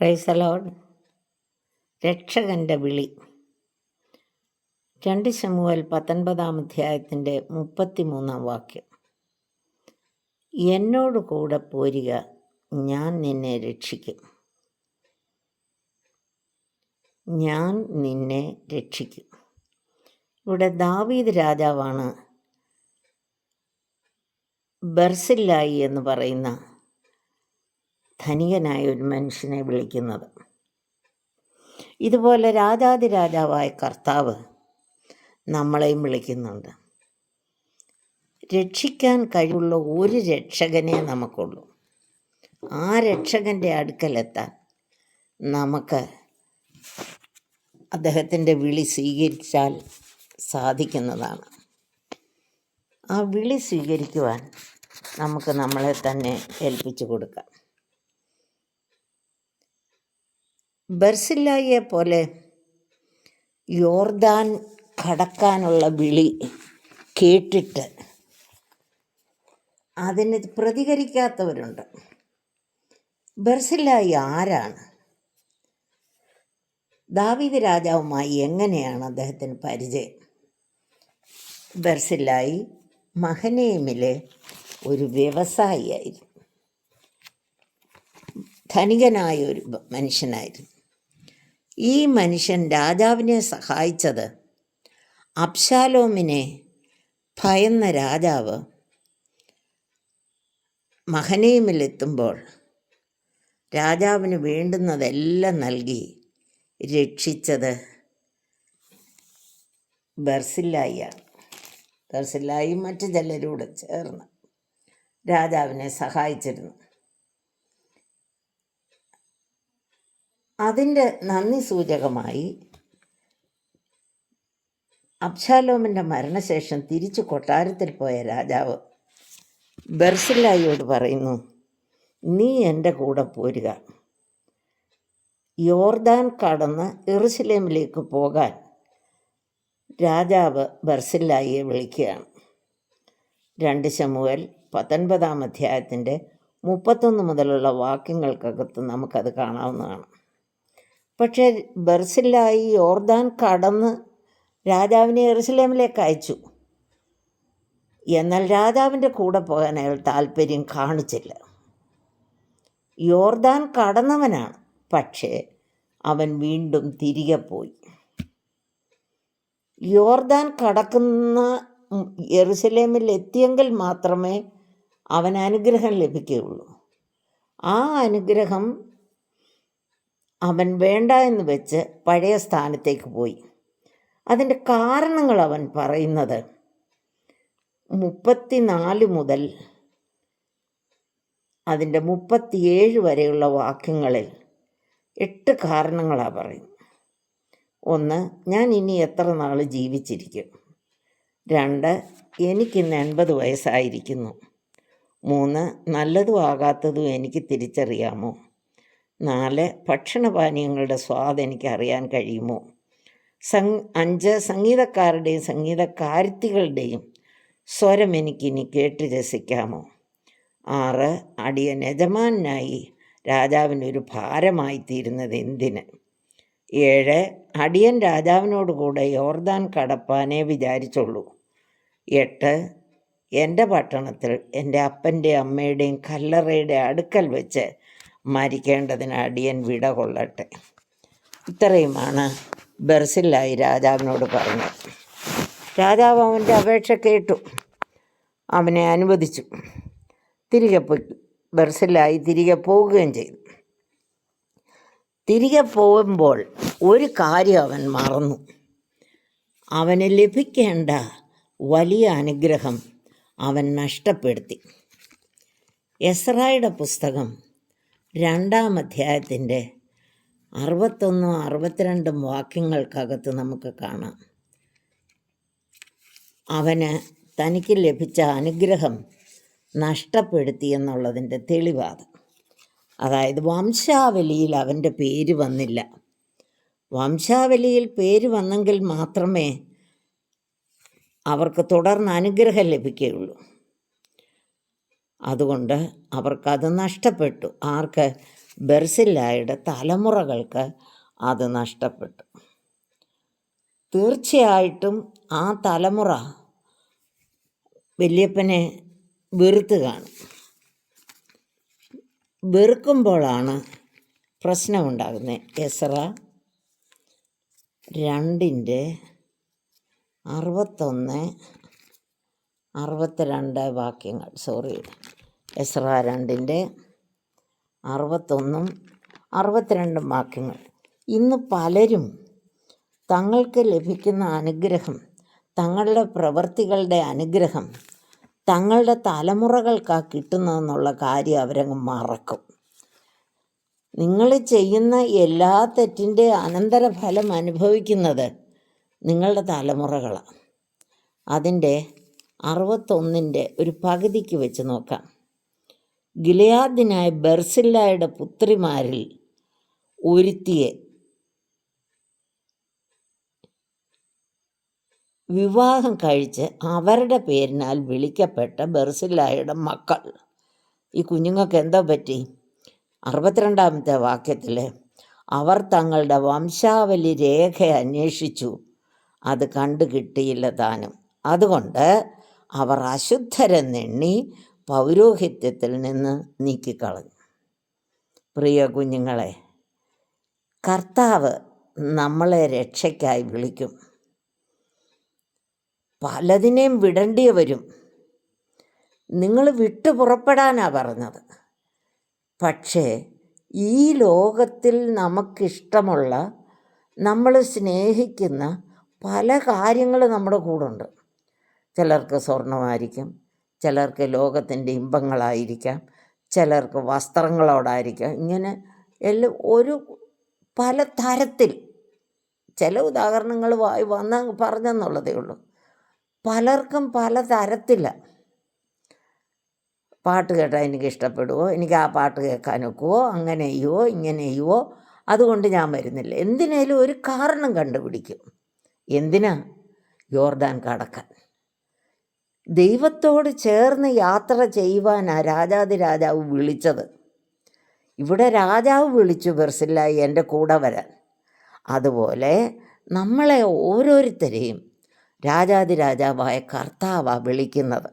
പ്രൈസലോഡ് രക്ഷകന്റെ വിളി. രണ്ട് ശമുവൽ പത്തൊൻപതാം അധ്യായത്തിന്റെ മുപ്പത്തിമൂന്നാം വാക്യം. എന്നോട് കൂടെ പോരുക ഞാൻ നിന്നെ രക്ഷിക്കും. ഞാൻ നിന്നെ രക്ഷിക്കും. ഇവിടെ ദാവീദ് രാജാവാണ് ബർസില്ലായി എന്ന് പറയുന്ന ധനികനായ ഒരു മനുഷ്യനെ വിളിക്കുന്നത്. ഇതുപോലെ രാജാതിരാജാവായ കർത്താവ് നമ്മളെയും വിളിക്കുന്നുണ്ട്. രക്ഷിക്കാൻ കഴിവുള്ള ഒരു രക്ഷകനെ നമുക്കുള്ളൂ. ആ രക്ഷകന്റെ അടുക്കലെത്താൻ നമുക്ക് അദ്ദേഹത്തിന്റെ വിളി സ്വീകരിച്ചാൽ സാധിക്കുന്നതാണ്. ആ വിളി സ്വീകരിക്കുവാൻ നമുക്ക് നമ്മളെ തന്നെ ഏൽപ്പിച്ചു കൊടുക്കാം. ബർസില്ലായെ പോലെ യോർദാൻ കടക്കാനുള്ള വിളി കേട്ടിട്ട് അതിന് പ്രതികരിക്കാത്തവരുണ്ട്. ബർസില്ലായി ആരാണ്? ദാവീദ് രാജാവുമായി എങ്ങനെയാണ് അദ്ദേഹത്തിന് പരിചയം? ബർസില്ലായി മഹനേമിലെ ഒരു വ്യവസായിയായിരുന്നു. ധനികനായ ഒരു മനുഷ്യനായിരുന്നു. ഈ മനുഷ്യൻ രാജാവിനെ സഹായിച്ചത് അബ്ശാലോമിനെ ഭയന്ന രാജാവ്. മഹനീമിലെത്തുമ്പോൾ രാജാവിന് വേണ്ടുന്നതെല്ലാം നൽകി രക്ഷിച്ചത് ബർസില്ലായിയാണ്. ബർസില്ലായും മറ്റു ചിലരൂടെ ചേർന്ന് രാജാവിനെ സഹായിച്ചിരുന്നു. അതിന്റെ നന്ദി സൂചകമായി അബ്ഷാലോമിന്റെ മരണശേഷം തിരിച്ചു കൊട്ടാരത്തിൽ പോയ രാജാവ് ബെർസിലായിയോട് പറയുന്നു നീ എന്റെ കൂടെ പോരുക. യോർദാൻ കടന്ന് എറുസലേമിലേക്ക് പോകാൻ രാജാവ് ബർസില്ലായിയെ വിളിക്കുകയാണ്. രണ്ട് ശമുവൽ പത്തൊൻപതാം അധ്യായത്തിന്റെ മുപ്പത്തൊന്ന് മുതലുള്ള വാക്യങ്ങൾക്കകത്ത് നമുക്കത് കാണാവുന്നതാണ്. പക്ഷേ ബർസില്ലായി യോർദാൻ കടന്ന് രാജാവിനെ എറുസലേമിലേക്ക് അയച്ചു. എന്നാൽ രാജാവിന്റെ കൂടെ പോകാൻ അയാൾ താല്പര്യം കാണിച്ചില്ല. യോർദാൻ കടന്നവനാണ്. പക്ഷേ അവൻ വീണ്ടും തിരികെ പോയി. യോർദാൻ കടക്കുന്ന എറുസലേമിൽ എത്തിയെങ്കിൽ മാത്രമേ അവൻ അനുഗ്രഹം ലഭിക്കുകയുള്ളൂ. ആ അനുഗ്രഹം അവൻ വേണ്ട എന്ന് വെച്ച് പഴയ സ്ഥാനത്തേക്ക് പോയി. അതിന്റെ കാരണങ്ങൾ അവൻ പറയുന്നത് മുപ്പത്തിനാല് മുതൽ അതിന്റെ മുപ്പത്തിയേഴ് വരെയുള്ള വാക്യങ്ങളിൽ എട്ട് കാരണങ്ങളാണ് പറയുന്നത്. ഒന്ന് ഞാൻ ഇനി എത്ര നാൾ ജീവിച്ചിരിക്കും? രണ്ട് എനിക്കിന്ന് എൺപത് വയസ്സായിരിക്കുന്നു. മൂന്ന് നല്ലതും ആകാത്തതും എനിക്ക് തിരിച്ചറിയാമോ? നാല് ഭക്ഷണപാനീയങ്ങളുടെ സ്വാദ് എനിക്ക് അറിയാൻ കഴിയുമോ? സംഗ് അഞ്ച് സംഗീതക്കാരുടെയും സംഗീതക്കാരുത്തികളുടെയും സ്വരം എനിക്കിനി കേട്ട് രസിക്കാമോ? ആറ് അടിയൻ യജമാനായി രാജാവിനൊരു ഭാരമായി തീരുന്നത് എന്തിന് ഏഴ് അടിയൻ രാജാവിനോട് കൂടെ യോർദാൻ കടപ്പാനേ വിചാരിച്ചുള്ളൂ. എട്ട് എന്റെ പട്ടണത്തിൽ എന്റെ അപ്പന്റെ അമ്മയുടെയും കല്ലറയുടെ അടുക്കൽ വെച്ച് മരിക്കേണ്ടതിന് അടിയൻ വിട കൊള്ളട്ടെ. ഇത്രയുമാണ് ബെർസില്ലായി രാജാവിനോട് പറഞ്ഞത്. രാജാവ് അവന്റെ അപേക്ഷ കേട്ടു. അവനെ അനുവദിച്ചു. തിരികെ പോയി ബെർസില്ലായി തിരികെ പോവുകയും ചെയ്തു. തിരികെ പോകുമ്പോൾ ഒരു കാര്യം അവൻ മറന്നു. അവന് ലഭിക്കേണ്ട വലിയ അനുഗ്രഹം അവൻ നഷ്ടപ്പെടുത്തി. എസ്രായുടെ പുസ്തകം രണ്ടാം അധ്യായത്തിന്റെ അറുപത്തൊന്നും അറുപത്തിരണ്ടും വാക്യങ്ങൾക്കകത്ത് നമുക്ക് കാണാം. അവന് തനിക്ക് ലഭിച്ച അനുഗ്രഹം നഷ്ടപ്പെടുത്തി എന്നുള്ളതിന്റെ തെളിവാണ്. അതായത് വംശാവലിയിൽ അവന്റെ പേര് വന്നില്ല. വംശാവലിയിൽ പേര് വന്നെങ്കിൽ മാത്രമേ അവർക്ക് തുടർന്ന് അനുഗ്രഹം ലഭിക്കുകയുള്ളൂ. അതുകൊണ്ട് അവർക്കത് നഷ്ടപ്പെട്ടു. ആർക്ക്? ബെർസില്ലായുടെ തലമുറകൾക്ക് അത് നഷ്ടപ്പെട്ടു. തീർച്ചയായിട്ടും ആ തലമുറ വല്യപ്പനെ വെറുത്ത് കാണും വെറുക്കുമ്പോഴാണ് പ്രശ്നമുണ്ടാകുന്നത് എസ്ര രണ്ടിന്റെ അറുപത്തൊന്ന് അറുപത്തിരണ്ട് വാക്യങ്ങൾ. സോറി എസ്ര രണ്ടിന്റെ അറുപത്തൊന്നും അറുപത്തിരണ്ടും വാക്യങ്ങൾ. ഇന്ന് പലരും തങ്ങൾക്ക് ലഭിക്കുന്ന അനുഗ്രഹം തങ്ങളുടെ പ്രവൃത്തികളുടെ അനുഗ്രഹം തങ്ങളുടെ തലമുറകൾക്കാ കിട്ടുന്നതെന്നുള്ള കാര്യം അവരങ്ങ് മറക്കും. നിങ്ങൾ ചെയ്യുന്ന എല്ലാ തെറ്റിന്റെ അനന്തരഫലം അനുഭവിക്കുന്നത് നിങ്ങളുടെ തലമുറകളാണ് അതിന്റെ അറുപത്തൊന്നിന്റെ ഒരു പകുതിക്ക് വെച്ച് നോക്കാം. ഗിലയാദിനായ ബെർസില്ലായുടെ പുത്രിമാരിൽ ഒരുത്തിയെ വിവാഹം കഴിച്ച് അവരുടെ പേരിനാൽ വിളിക്കപ്പെട്ട ബെർസില്ലായുടെ മക്കൾ. ഈ കുഞ്ഞുങ്ങൾക്ക് എന്തോ പറ്റി? അറുപത്തിരണ്ടാമത്തെ വാക്യത്തിൽ അവർ തങ്ങളുടെ വംശാവലി രേഖ അന്വേഷിച്ചു. അത് കണ്ടു കിട്ടിയില്ല താനും. അതുകൊണ്ട് അവർ അശുദ്ധരെന്നെണ്ണി പൗരോഹിത്യത്തിൽ നിന്ന് നീക്കിക്കളഞ്ഞു. പ്രിയ കുഞ്ഞുങ്ങളെ കർത്താവ് നമ്മളെ രക്ഷയ്ക്കായി വിളിക്കും. പലതിനെയും വിടേണ്ടി വരും നിങ്ങൾ വിട്ടു പുറപ്പെടാനാണ് പറഞ്ഞത്. പക്ഷേ ഈ ലോകത്തിൽ നമുക്കിഷ്ടമുള്ള നമ്മൾ സ്നേഹിക്കുന്ന പല കാര്യങ്ങൾ നമ്മുടെ കൂടുണ്ട് ചിലർക്ക് സ്വർണമായിരിക്കും ചിലർക്ക് ലോകത്തിന്റെ ഇമ്പങ്ങളായിരിക്കാം ചിലർക്ക് വസ്ത്രങ്ങളോടായിരിക്കാം. ഇങ്ങനെ എല്ലാം ഒരു പല തരത്തിൽ ചില ഉദാഹരണങ്ങൾ വന്ന പറഞ്ഞെന്നുള്ളതേ ഉള്ളൂ. പലർക്കും പല തരത്തിലാണ് പാട്ട് കേട്ടാൽ എനിക്ക് ഇഷ്ടപ്പെടുവോ എനിക്ക് ആ പാട്ട് കേൾക്കാൻ ഒക്കുവോ അങ്ങനെ ചെയ്യുവോ ഇങ്ങനെ ചെയ്യുവോ അതുകൊണ്ട് ഞാൻ വരുന്നില്ല. എന്തിനേലും ഒരു കാരണം കണ്ടുപിടിക്കും. എന്തിനാ? യോർദാൻ കടക്കാൻ. ദൈവത്തോട് ചേർന്ന് യാത്ര ചെയ്യുവാനാണ് രാജാതി രാജാവ് വിളിച്ചത്. ഇവിടെ രാജാവ് വിളിച്ചു ബെർസില്ലായി എന്റെ കൂടെ വരാൻ. അതുപോലെ നമ്മളെ ഓരോരുത്തരെയും രാജാതി രാജാവായ കർത്താവാ വിളിക്കുന്നത്.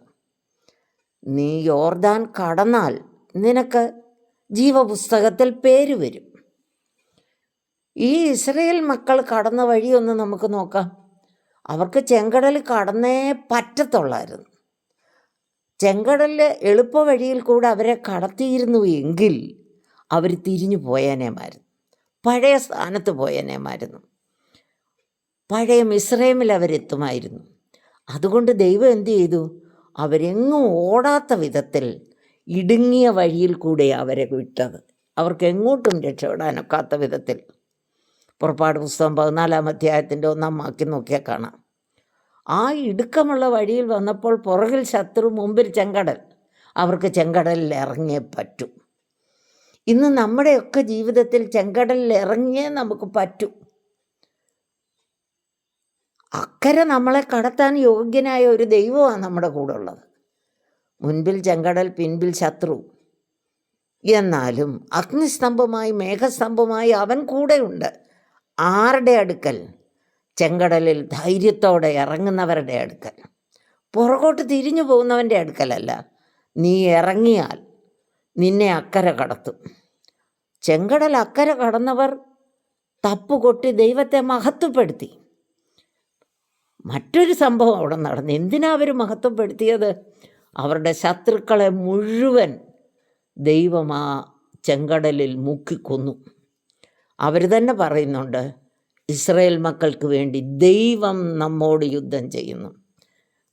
നീ യോർദാൻ കടന്നാൽ നിനക്ക് ജീവപുസ്തകത്തിൽ പേര് വരും. ഈ ഇസ്രയേൽ മക്കൾ കടന്ന വഴിയൊന്ന് നമുക്ക് നോക്കാം. അവർക്ക് ചെങ്കടൽ കടന്നേ പറ്റത്തുള്ളായിരുന്നു. ചെങ്കടലിൽ എളുപ്പ വഴിയിൽ കൂടെ അവരെ കടത്തിയിരുന്നു എങ്കിൽ അവർ തിരിഞ്ഞു പോയേനേമായിരുന്നു പഴയ സ്ഥാനത്ത് പോയേനേമായിരുന്നു പഴയ മിസ്രൈമിൽ അവരെത്തുമായിരുന്നു. അതുകൊണ്ട് ദൈവം എന്തു ചെയ്തു? അവരെങ്ങും ഓടാത്ത വിധത്തിൽ ഇടുങ്ങിയ വഴിയിൽ കൂടെ അവരെ വിട്ടത്. അവർക്ക് എങ്ങോട്ടും രക്ഷപ്പെടാനൊക്കാത്ത വിധത്തിൽ പുറപ്പാട് പുസ്തകം പതിനാലാം അധ്യായത്തിന്റെ ഒന്നാം വാക്യം നോക്കിയാൽ കാണാം. ആ ഇടുക്കമുള്ള വഴിയിൽ വന്നപ്പോൾ പുറകിൽ ശത്രു മുമ്പിൽ ചെങ്കടൽ. അവർക്ക് ചെങ്കടലിൽ ഇറങ്ങിയേ പറ്റൂ. ഇന്ന് നമ്മുടെയൊക്കെ ജീവിതത്തിൽ ചെങ്കടലിൽ ഇറങ്ങിയേ നമുക്ക് പറ്റൂ. അക്കരെ നമ്മളെ കടത്താൻ യോഗ്യനായ ഒരു ദൈവമാണ് നമ്മുടെ കൂടെ ഉള്ളത് മുൻപിൽ ചെങ്കടൽ പിൻപിൽ ശത്രു. എന്നാലും അഗ്നിസ്തംഭമായി മേഘസ്തംഭമായി അവൻ കൂടെയുണ്ട്. ആരുടെ അടുക്കൽ? ചെങ്കടലിൽ ധൈര്യത്തോടെ ഇറങ്ങുന്നവരുടെ അടുക്കൽ. പുറകോട്ട് തിരിഞ്ഞു പോകുന്നവന്റെ അടുക്കലല്ല. നീ ഇറങ്ങിയാൽ നിന്നെ അക്കരെ കടത്തും. ചെങ്കടൽ അക്കരെ കടന്നവർ തപ്പുകൊട്ടി ദൈവത്തെ മഹത്വപ്പെടുത്തി. മറ്റൊരു സംഭവം അവിടെ നടന്നു. എന്തിനാ അവർ മഹത്വപ്പെടുത്തിയത്? അവരുടെ ശത്രുക്കളെ മുഴുവൻ ദൈവം ആ ചെങ്കടലിൽ മുക്കിക്കൊന്നു. അവർ തന്നെ പറയുന്നുണ്ട് ഇസ്രയേൽ മക്കൾക്ക് വേണ്ടി ദൈവം നമ്മോട് യുദ്ധം ചെയ്യുന്നു.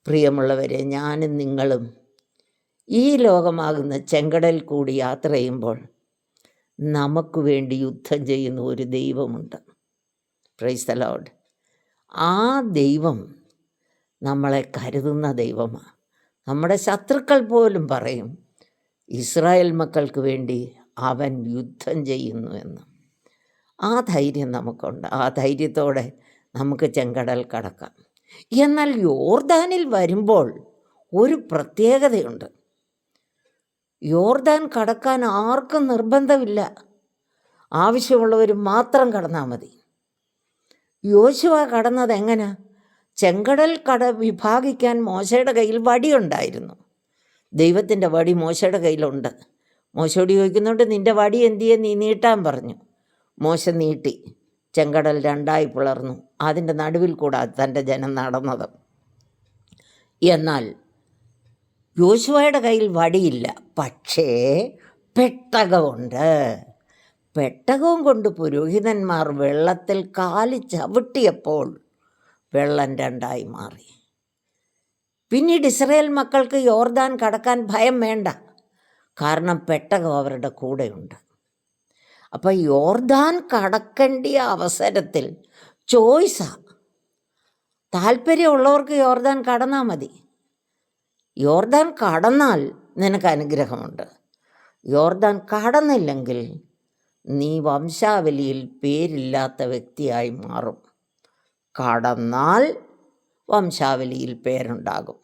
പ്രിയമുള്ളവരെ ഞാനും നിങ്ങളും ഈ ലോകമാകുന്ന ചെങ്കടൽ കൂടി യാത്ര ചെയ്യുമ്പോൾ നമുക്ക് വേണ്ടി യുദ്ധം ചെയ്യുന്ന ഒരു ദൈവമുണ്ട്. പ്രൈസ് ദ ലോഡ് ആ ദൈവം നമ്മളെ കരുതുന്ന ദൈവമാണ് നമ്മുടെ ശത്രുക്കൾ പോലും പറയും ഇസ്രായേൽ മക്കൾക്ക് വേണ്ടി അവൻ യുദ്ധം ചെയ്യുന്നു എന്ന്. ആ ധൈര്യം നമുക്കുണ്ട്. ആ ധൈര്യത്തോടെ നമുക്ക് ചെങ്കടൽ കടക്കാം. എന്നാൽ യോർദാനിൽ വരുമ്പോൾ ഒരു പ്രത്യേകതയുണ്ട്. യോർദാൻ കടക്കാൻ ആർക്കും നിർബന്ധമില്ല. ആവശ്യമുള്ളവർ മാത്രം കടന്നാൽ മതി. യോശുവ കടന്നത് എങ്ങനെ? ചെങ്കടൽ കട വിഭാഗിക്കാൻ മോശയുടെ കയ്യിൽ വടിയുണ്ടായിരുന്നു. ദൈവത്തിന്റെ വടി മോശയുടെ കയ്യിലുണ്ട്. മോശയോട് ചോദിക്കുന്നുണ്ട് നിന്റെ വടി എന്തിയെ നീ നീട്ടാൻ പറഞ്ഞു. മോശ നീട്ടി. ചെങ്കടൽ രണ്ടായി പിളർന്നു. അതിന്റെ നടുവിൽ കൂടാ തന്റെ ജനം നടന്നത്. എന്നാൽ യോശുവയുടെ കയ്യിൽ വടിയില്ല. പക്ഷേ പെട്ടകമുണ്ട് പെട്ടകവും കൊണ്ട് പുരോഹിതന്മാർ വെള്ളത്തിൽ കാലി ചവിട്ടിയപ്പോൾ വെള്ളം രണ്ടായി മാറി. പിന്നീട് ഇസ്രയേൽ മക്കൾക്ക് യോർദാൻ കടക്കാൻ ഭയം വേണ്ട. കാരണം പെട്ടകം അവരുടെ കൂടെയുണ്ട്. അപ്പം യോർദാൻ കടക്കേണ്ടിയ അവസരത്തിൽ ചോയ്സാ. താല്പര്യമുള്ളവർക്ക് യോർദാൻ കടന്നാൽ മതി. യോർദാൻ കടന്നാൽ നിനക്ക് അനുഗ്രഹമുണ്ട്. യോർദാൻ കടന്നില്ലെങ്കിൽ നീ വംശാവലിയിൽ പേരില്ലാത്ത വ്യക്തിയായി മാറും. കടന്നാൽ വംശാവലിയിൽ പേരുണ്ടാകും.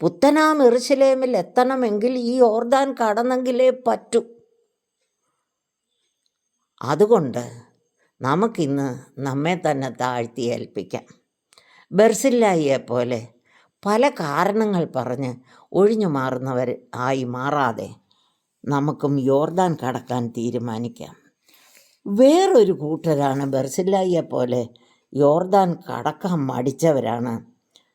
പുത്തനാം എറിശിലേമിൽ എത്തണമെങ്കിൽ ഈ ഓർദാൻ കടന്നെങ്കിലേ പറ്റൂ. അതുകൊണ്ട് നമുക്കിന്ന് നമ്മെ തന്നെ താഴ്ത്തി ഏൽപ്പിക്കാം. ബെർസില്ലായിയെ പോലെ പല കാരണങ്ങൾ പറഞ്ഞ് ഒഴിഞ്ഞു മാറുന്നവർ ആയി മാറാതെ നമുക്കും യോർദാൻ കടക്കാൻ തീരുമാനിക്കാം. വേറൊരു കൂട്ടരാണ് ബെർസില്ലായിയെ പോലെ യോർദാൻ കടക്കാൻ മടിച്ചവരാണ്.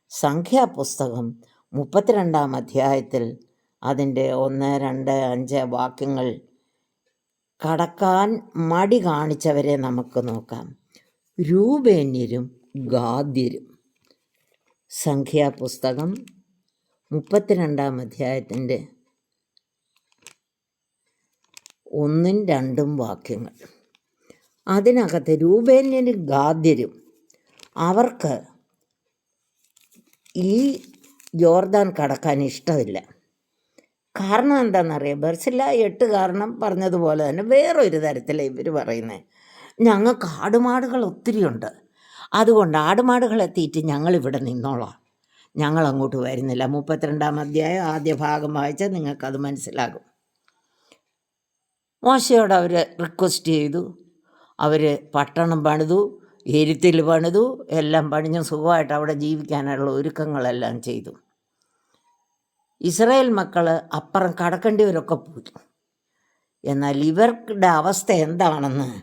സംഖ്യാപുസ്തകം മുപ്പത്തിരണ്ടാം അധ്യായത്തിൽ അതിന്റെ ഒന്ന് രണ്ട് അഞ്ച് വാക്യങ്ങൾ കടക്കാൻ മടി കാണിച്ചവരെ നമുക്ക് നോക്കാം. രൂപേന്യരും ഗാദ്യരും. സംഖ്യാപുസ്തകം മുപ്പത്തിരണ്ടാം അധ്യായത്തിന്റെ ഒന്നും രണ്ടും വാക്യങ്ങൾ. അതിനകത്ത് രൂപേന്യരും ഗാദ്യരും. അവർക്ക് ഈ ജോർദാൻ കടക്കാൻ ഇഷ്ടമില്ല. കാരണം എന്താണെന്നറിയാം ബർസില്ല എട്ട് കാരണം പറഞ്ഞതുപോലെ തന്നെ വേറൊരു തരത്തിലാണ് ഇവർ പറയുന്നത് ഞങ്ങൾക്ക് ആടുമാടുകൾ ഒത്തിരിയുണ്ട്. അതുകൊണ്ട് ആടുമാടുകളെ തീറ്റി ഞങ്ങളിവിടെ നിന്നോളാം. ഞങ്ങൾ അങ്ങോട്ട് വരുന്നില്ല. മുപ്പത്തിരണ്ടാം അധ്യായം ആദ്യ ഭാഗം വായിച്ചാൽ നിങ്ങൾക്കത് മനസ്സിലാകും. മോശയോട് അവർ റിക്വസ്റ്റ് ചെയ്തു. അവർ പട്ടണം പണിതു എരുത്തിൽ പണിതു എല്ലാം പണിഞ്ഞ് സുഖമായിട്ട് അവിടെ ജീവിക്കാനുള്ള ഒരുക്കങ്ങളെല്ലാം ചെയ്തു. ഇസ്രായേൽ മക്കൾ അപ്പുറം കടക്കേണ്ടിവരൊക്കെ പോയി. എന്നാൽ ഇവരുടെ അവസ്ഥ എന്താണെന്ന്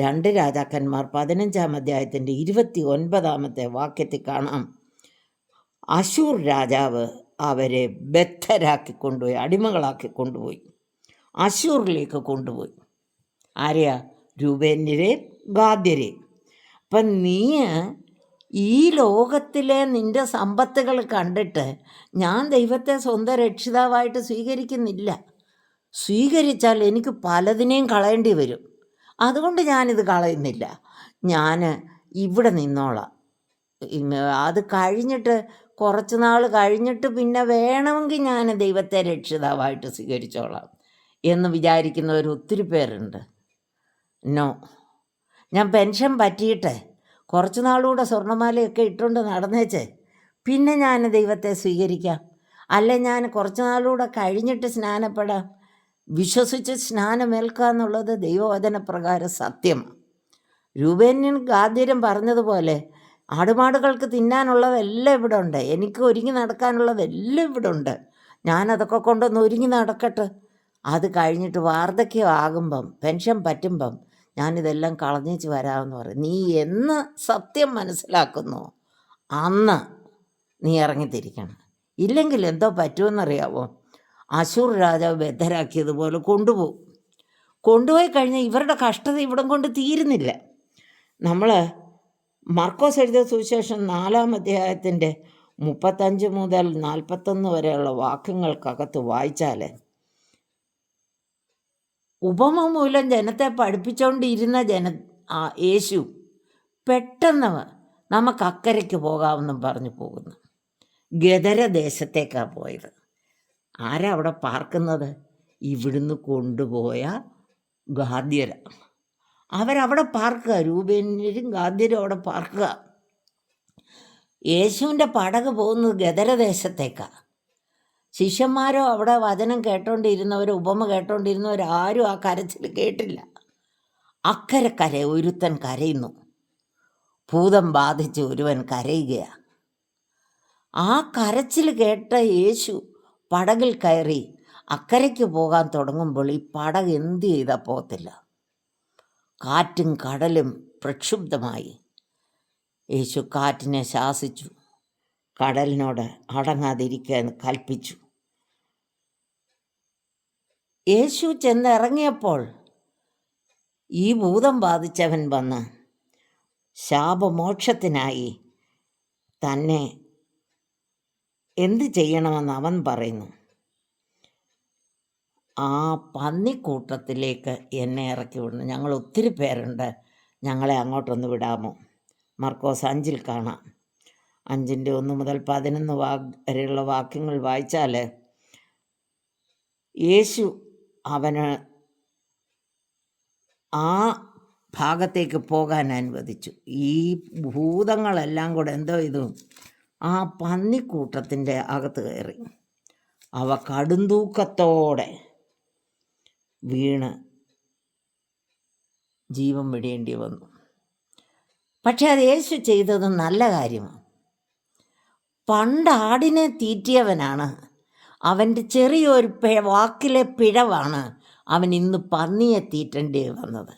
രണ്ട് രാജാക്കന്മാർ പതിനഞ്ചാം അധ്യായത്തിന്റെ ഇരുപത്തി ഒൻപതാമത്തെ വാക്യത്തിൽ കാണാം. അശൂർ രാജാവ് അവരെ ബദ്ധരാക്കി കൊണ്ടുപോയി അടിമകളാക്കി കൊണ്ടുപോയി. അശൂറിലേക്ക് കൊണ്ടുപോയി. ആരെയാ? രൂപേന്യരെ ഗാദ്യരെ. അപ്പം നീ ഈ ലോകത്തിലെ നിന്റെ സമ്പത്തുകൾ കണ്ടിട്ട് ഞാൻ ദൈവത്തെ സ്വന്തം രക്ഷിതാവായിട്ട് സ്വീകരിക്കുന്നില്ല. സ്വീകരിച്ചാൽ എനിക്ക് പലതിനെയും കളയേണ്ടി വരും. അതുകൊണ്ട് ഞാനിത് കളയുന്നില്ല. ഞാൻ ഇവിടെ നിന്നോളാം. അത് കഴിഞ്ഞിട്ട് കുറച്ച് നാൾ കഴിഞ്ഞിട്ട് പിന്നെ വേണമെങ്കിൽ ഞാൻ ദൈവത്തെ രക്ഷിതാവായിട്ട് സ്വീകരിച്ചോളാം എന്ന് വിചാരിക്കുന്നവർ ഒത്തിരി പേരുണ്ട്. നോ. ഞാൻ പെൻഷൻ പറ്റിയിട്ട് കുറച്ച് നാളുകൂടെ സ്വർണമാലയൊക്കെ ഇട്ടുകൊണ്ട് നടന്നേച്ച്. പിന്നെ ഞാൻ ദൈവത്തെ സ്വീകരിക്കാം. അല്ല ഞാൻ കുറച്ച് നാളുകൂടെ കഴിഞ്ഞിട്ട് സ്നാനപ്പെടാം. വിശ്വസിച്ച് സ്നാനമേൽക്കുക എന്നുള്ളത് ദൈവവചന പ്രകാരം സത്യമാണ് രൂപേന്യൻ ഗാദ്യരും പറഞ്ഞതുപോലെ ആടുമാടുകൾക്ക് തിന്നാനുള്ളതെല്ലാം ഇവിടെ ഉണ്ട് എനിക്ക് ഒരുങ്ങി നടക്കാനുള്ളതെല്ലാം ഇവിടെ ഉണ്ട് ഞാനതൊക്കെ കൊണ്ടൊന്ന് ഒരുങ്ങി നടക്കട്ടെ. അത് കഴിഞ്ഞിട്ട് വാർദ്ധക്യം ആകുമ്പം പെൻഷൻ പറ്റുമ്പം ഞാനിതെല്ലാം കളഞ്ഞേച്ച് വരാമെന്ന് പറയും. നീ എന്ന് സത്യം മനസ്സിലാക്കുന്നു അന്ന് നീ ഇറങ്ങിത്തിരിക്കണം. ഇല്ലെങ്കിൽ എന്തോ പറ്റുമെന്നറിയാവോ? അശൂർ രാജാവ് ബദ്ധരാക്കിയതുപോലെ കൊണ്ടുപോകും. കൊണ്ടുപോയി കഴിഞ്ഞാൽ ഇവരുടെ കഷ്ടത ഇവിടം കൊണ്ട് തീരുന്നില്ല. നമ്മൾ മർക്കോസ് എഴുതിയ സുവിശേഷം നാലാം അധ്യായത്തിന്റെ മുപ്പത്തഞ്ച് മുതൽ നാൽപ്പത്തൊന്ന് വരെയുള്ള വാക്യങ്ങൾക്കകത്ത് വായിച്ചാൽ ഉപമ മൂലം ജനത്തെ പഠിപ്പിച്ചുകൊണ്ടിരുന്ന ജന യേശു പെട്ടെന്ന് നമുക്ക് അക്കരയ്ക്ക് പോകാമെന്നും പറഞ്ഞു പോകുന്നു. ഗദരദേശത്തേക്കാണ് പോയത്. ആരാ അവിടെ പാർക്കുന്നത്? ഇവിടുന്ന് കൊണ്ടുപോയ ഗാദ്യര അവരവിടെ പാർക്കുക രൂപേനും ഗാദ്യരും അവിടെ പാർക്കുക. യേശുവിന്റെ പടക് പോകുന്നത് ഗദരദേശത്തേക്കാണ് ശിഷ്യന്മാരോ അവിടെ വചനം കേട്ടോണ്ടിരുന്നവർ ഉപമ കേട്ടോണ്ടിരുന്നവർ ആരും ആ കരച്ചിൽ കേട്ടില്ല. അക്കരെ കര ഒരുത്തൻ കരയുന്നു. ഭൂതം ബാധിച്ച് ഒരുവൻ കരയുകയാണ് ആ കരച്ചിൽ കേട്ട യേശു പടകിൽ കയറി അക്കരയ്ക്ക് പോകാൻ തുടങ്ങുമ്പോൾ ഈ പടക് എന്ത് ചെയ്താൽ പോകത്തില്ല. കാറ്റും കടലും പ്രക്ഷുബ്ധമായി. യേശു കാറ്റിനെ ശാസിച്ചു. കടലിനോട് അടങ്ങാതിരിക്കാൻ കൽപ്പിച്ചു. യേശു ചെന്നിറങ്ങിയപ്പോൾ ഈ ഭൂതം ബാധിച്ചവൻ വന്ന് ശാപമോക്ഷത്തിനായി തന്നെ എന്ത് ചെയ്യണമെന്ന് അവൻ പറയുന്നു. ആ പന്നിക്കൂട്ടത്തിലേക്ക് എന്നെ ഇറക്കി വിടുന്നു. ഞങ്ങൾ ഒത്തിരി പേരുണ്ട്. ഞങ്ങളെ അങ്ങോട്ടൊന്ന് വിടാമോ? മർക്കോസ് അഞ്ചിൽ കാണാം. അഞ്ചിന്റെ ഒന്ന് മുതൽ പതിനൊന്ന് വാ വരെയുള്ള വാക്യങ്ങൾ വായിച്ചാൽ യേശു അവന് ആ ഭാഗത്തേക്ക് പോകാൻ അനുവദിച്ചു. ഈ ഭൂതങ്ങളെല്ലാം കൂടെ എന്തോ ഇത് ആ പന്നിക്കൂട്ടത്തിന്റെ അകത്ത് കയറി. അവ കടുന്തൂക്കത്തോടെ വീണ് ജീവൻ വിടേണ്ടി വന്നു. പക്ഷെ അത് യേശു ചെയ്തത് നല്ല കാര്യമാണ്. പണ്ടാടിനെ തീറ്റിയവനാണ് അവന്റെ ചെറിയൊരു വാക്കിലെ പിഴവാണ് അവൻ ഇന്ന് പന്നിയെ തീറ്റേണ്ടി വന്നത്.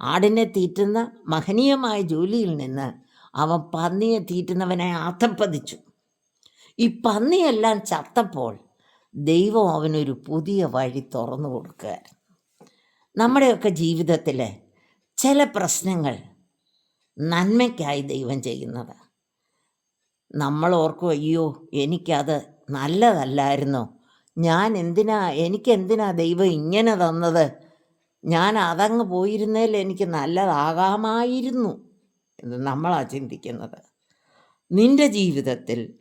ആടിനെ തീറ്റുന്ന മഹനീയമായ ജോലിയിൽ നിന്ന് അവൻ പന്നിയെ തീറ്റുന്നവനെ അധപ്പതിച്ചു ഈ പന്നിയെല്ലാം ചത്തപ്പോൾ ദൈവം അവനൊരു പുതിയ വഴി തുറന്നു കൊടുക്കുകയായിരുന്നു. നമ്മുടെയൊക്കെ ജീവിതത്തിൽ ചില പ്രശ്നങ്ങൾ നന്മയ്ക്കായി ദൈവം ചെയ്യുന്നത്. നമ്മൾ ഓർക്കും അയ്യോ എനിക്കത് നല്ലതല്ലായിരുന്നോ? ഞാൻ എന്തിനാ എനിക്കെന്തിനാ ദൈവം ഇങ്ങനെ തന്നത്? ഞാൻ അതങ്ങ് പോയിരുന്നേൽ എനിക്ക് നല്ലതാകാമായിരുന്നു എന്ന് നമ്മളാ ചിന്തിക്കുന്നത്. നിന്റെ ജീവിതത്തിൽ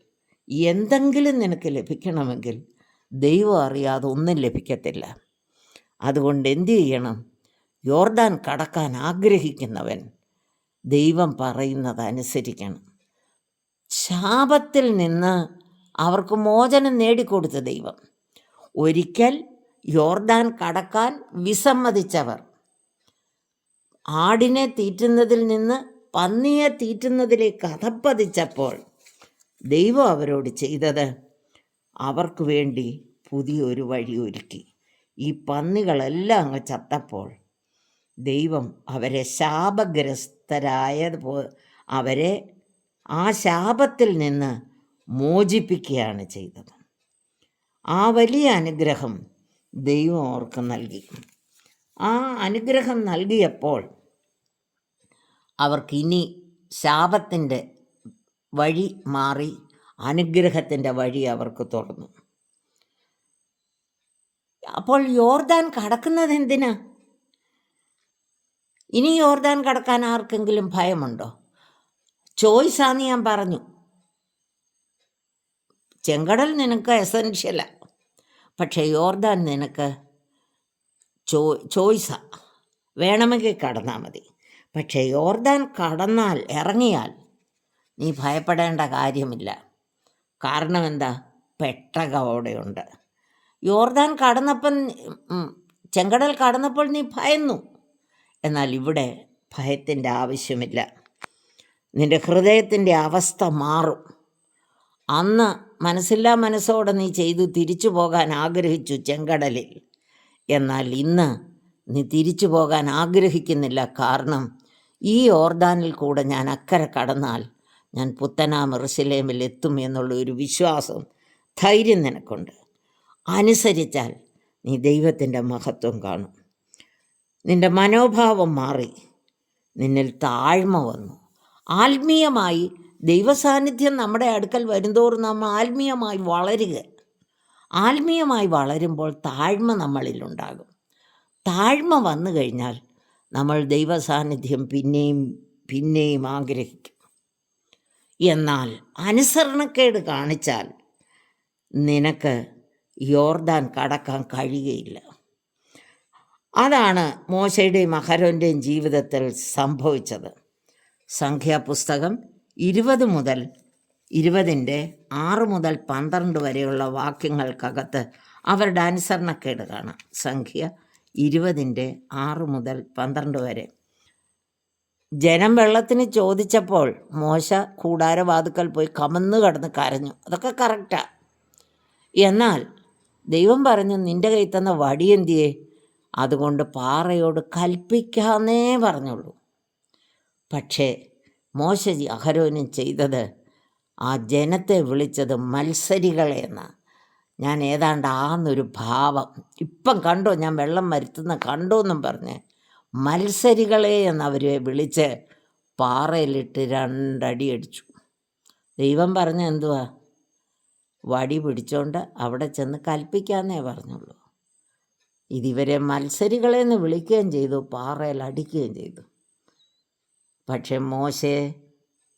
എന്തെങ്കിലും നിനക്ക് ലഭിക്കണമെങ്കിൽ ദൈവം അറിയാതെ ഒന്നും ലഭിക്കത്തില്ല. അതുകൊണ്ട് എന്തു ചെയ്യണം? യോർദാൻ കടക്കാൻ ആഗ്രഹിക്കുന്നവൻ ദൈവം പറയുന്നത് അനുസരിക്കണം. ശാപത്തിൽ നിന്ന് അവർക്ക് മോചനം നേടിക്കൊടുത്ത ദൈവം. ഒരിക്കൽ യോർദാൻ കടക്കാൻ വിസമ്മതിച്ചവർ. ആടിനെ തീറ്റുന്നതിൽ നിന്ന് പന്നിയെ തീറ്റുന്നതിലേക്ക് അധപ്പതിച്ചപ്പോൾ ദൈവം അവരോട് ചെയ്തത് അവർക്ക് വേണ്ടി പുതിയൊരു വഴി ഒരുക്കി. ഈ പന്നികളെല്ലാം അങ്ങ് ചത്തപ്പോൾ ദൈവം അവരെ ശാപഗ്രസ്തരായ അവരെ ആ ശാപത്തിൽ നിന്ന് മോചിപ്പിക്കുകയാണ് ചെയ്തത്. ആ വലിയ അനുഗ്രഹം ദൈവം അവർക്ക് നൽകി. ആ അനുഗ്രഹം നൽകിയപ്പോൾ അവർക്കിനി ശാപത്തിന്റെ വഴി മാറി അനുഗ്രഹത്തിന്റെ വഴി അവർക്ക് തുറന്നു. അപ്പോൾ യോർദാൻ കടക്കുന്നത് എന്തിനാ? ഇനി യോർദാൻ കടക്കാൻ ആർക്കെങ്കിലും ഭയമുണ്ടോ? ചോയ്സാന്ന് ഞാൻ പറഞ്ഞു. ചെങ്കടൽ നിനക്ക് എസൻഷ്യല പക്ഷേ യോർദാൻ നിനക്ക് ചോ ചോയ്സാ. വേണമെങ്കിൽ കടന്നാൽ മതി. പക്ഷേ യോർദാൻ കടന്നാൽ ഇറങ്ങിയാൽ നീ ഭയപ്പെടേണ്ട കാര്യമില്ല. കാരണം എന്താ? പെട്ടക അവിടെയുണ്ട് യോർദാൻ കടന്നപ്പം ചെങ്കടൽ കടന്നപ്പോൾ നീ ഭയന്നു. എന്നാൽ ഇവിടെ ഭയത്തിന്റെ ആവശ്യമില്ല. നിന്റെ ഹൃദയത്തിന്റെ അവസ്ഥ മാറും. അന്ന് മനസ്സില്ലാ മനസ്സോടെ നീ ചെയ്തു തിരിച്ചു പോകാൻ ആഗ്രഹിച്ചു ചെങ്കടലിൽ. എന്നാൽ ഇന്ന് നീ തിരിച്ചു പോകാൻ ആഗ്രഹിക്കുന്നില്ല. കാരണം ഈ ഓർദാനിൽ കൂടെ ഞാൻ അക്കരെ കടന്നാൽ ഞാൻ പുത്തനാ മെറുസലേമിൽ എത്തും എന്നുള്ള ഒരു വിശ്വാസം ധൈര്യം നിനക്കുണ്ട്. അനുസരിച്ചാൽ നീ ദൈവത്തിന്റെ മഹത്വം കാണും. നിന്റെ മനോഭാവം മാറി. നിന്നിൽ താഴ്മ വന്നു. ആത്മീയമായി ദൈവസാന്നിധ്യം നമ്മുടെ അടുക്കൽ വരുന്തോറും നമ്മൾ ആത്മീയമായി വളരുക. ആത്മീയമായി വളരുമ്പോൾ താഴ്മ നമ്മളിലുണ്ടാകും താഴ്മ വന്നു കഴിഞ്ഞാൽ നമ്മൾ ദൈവസാന്നിധ്യം പിന്നെയും പിന്നെയും ആഗ്രഹിക്കും. എന്നാൽ അനുസരണക്കേട് കാണിച്ചാൽ നിനക്ക് യോർദാൻ കടക്കാൻ കഴിയുകയില്ല. അതാണ് മോശയുടെയും അഹരോന്റെയും ജീവിതത്തിൽ സംഭവിച്ചത്. സംഖ്യാപുസ്തകം ഇരുപത് മുതൽ ഇരുപതിന്റെ ആറ് മുതൽ പന്ത്രണ്ട് വരെയുള്ള വാക്യങ്ങൾക്കകത്ത് അവരുടെ അനുസരണക്കേട് കാണാം. സംഖ്യ ഇരുപതിന്റെ ആറ് മുതൽ പന്ത്രണ്ട് വരെ. ജനം വെള്ളത്തിന് ചോദിച്ചപ്പോൾ മോശ കൂടാരവാതുക്കൽ പോയി കമന്ന് കടന്ന് കരഞ്ഞു. അതൊക്കെ കറക്റ്റാ. എന്നാൽ ദൈവം പറഞ്ഞു നിന്റെ കയ്യിൽ തന്ന വടി എന്തിയേ? അതുകൊണ്ട് പാറയോട് കൽപ്പിക്കാന്നേ പറഞ്ഞുള്ളൂ. പക്ഷേ മോശ അഹരോനും ചെയ്തത് ആ ജനത്തെ വിളിച്ചത് മത്സരികളെ എന്നാ ഞാൻ ഏതാണ്ട് ആന്നൊരു ഭാവം. ഇപ്പം കണ്ടോ ഞാൻ വെള്ളം വരുത്തുന്ന കണ്ടോ എന്നും പറഞ്ഞ് മത്സരികളെ എന്നവരെ വിളിച്ച് പാറയിലിട്ട് രണ്ടടി അടിച്ചു. ദൈവം പറഞ്ഞ എന്തുവാ? വടി പിടിച്ചോണ്ട് അവിടെ ചെന്ന് കൽപ്പിക്കാന്നേ പറഞ്ഞുള്ളൂ. ഇതിവരെ മത്സരികളെ എന്ന് വിളിക്കുകയും ചെയ്തു പാറയിൽ അടിക്കുകയും ചെയ്തു. പക്ഷെ മോശെ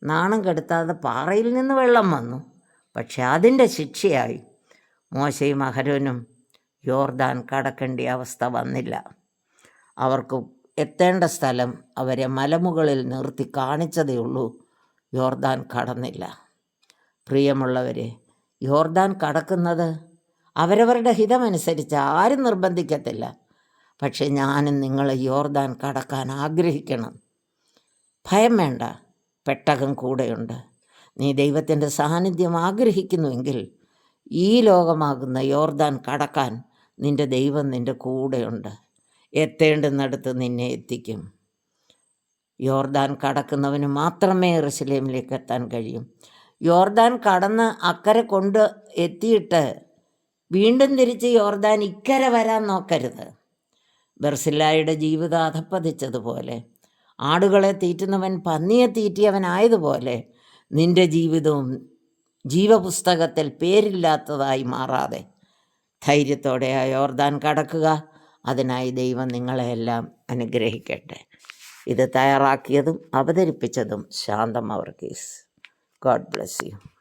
നാണം കെടുത്താതെ പാറയിൽ നിന്ന് വെള്ളം വന്നു. പക്ഷെ അതിന്റെ ശിക്ഷയായി. മോശയും അഹരോനും യോർദാൻ കടക്കേണ്ട അവസ്ഥ വന്നില്ല. അവർക്ക് എത്തേണ്ട സ്ഥലം അവരെ മലമുകളിൽ നിർത്തി കാണിച്ചതേ ഉള്ളൂ. യോർദാൻ കടന്നില്ല. പ്രിയമുള്ളവരെ യോർദാൻ കടക്കുന്നത് അവരവരുടെ ഹിതമനുസരിച്ച് ആരും നിർബന്ധിക്കത്തില്ല. പക്ഷെ ഞാനും നിങ്ങളെ യോർദാൻ കടക്കാൻ ആഗ്രഹിക്കണം. ഭയം വേണ്ട പെട്ടകം കൂടെയുണ്ട്. നീ ദൈവത്തിന്റെ സാന്നിധ്യം ആഗ്രഹിക്കുന്നുവെങ്കിൽ ഈ ലോകമാകുന്ന യോർദാൻ കടക്കാൻ നിന്റെ ദൈവം നിന്റെ കൂടെയുണ്ട്. എത്തേണ്ടുന്നിടത്ത് നിന്നെ എത്തിക്കും. യോർദാൻ കടക്കുന്നവന് മാത്രമേ എറുസലേമിലേക്ക് എത്താൻ കഴിയും. യോർദാൻ കടന്ന് അക്കരെ കൊണ്ട് എത്തിയിട്ട് വീണ്ടും തിരിച്ച് യോർദാൻ ഇക്കരെ വരാൻ നോക്കരുത്. ബെർസില്ലായുടെ ജീവിതം അധപ്പതിച്ചതുപോലെ ആടുകളെ തീറ്റുന്നവൻ പന്നിയെ തീറ്റിയവനായതുപോലെ നിന്റെ ജീവിതവും ജീവപുസ്തകത്തിൽ പേരില്ലാത്തതായി മാറാതെ ധൈര്യത്തോടെ ആ യോർദാൻ കടക്കുക. അതിനായി ദൈവം നിങ്ങളെയെല്ലാം അനുഗ്രഹിക്കട്ടെ. ഇത് തയ്യാറാക്കിയതും അവതരിപ്പിച്ചതും ശാന്തം അവർ കേസ്. God bless you.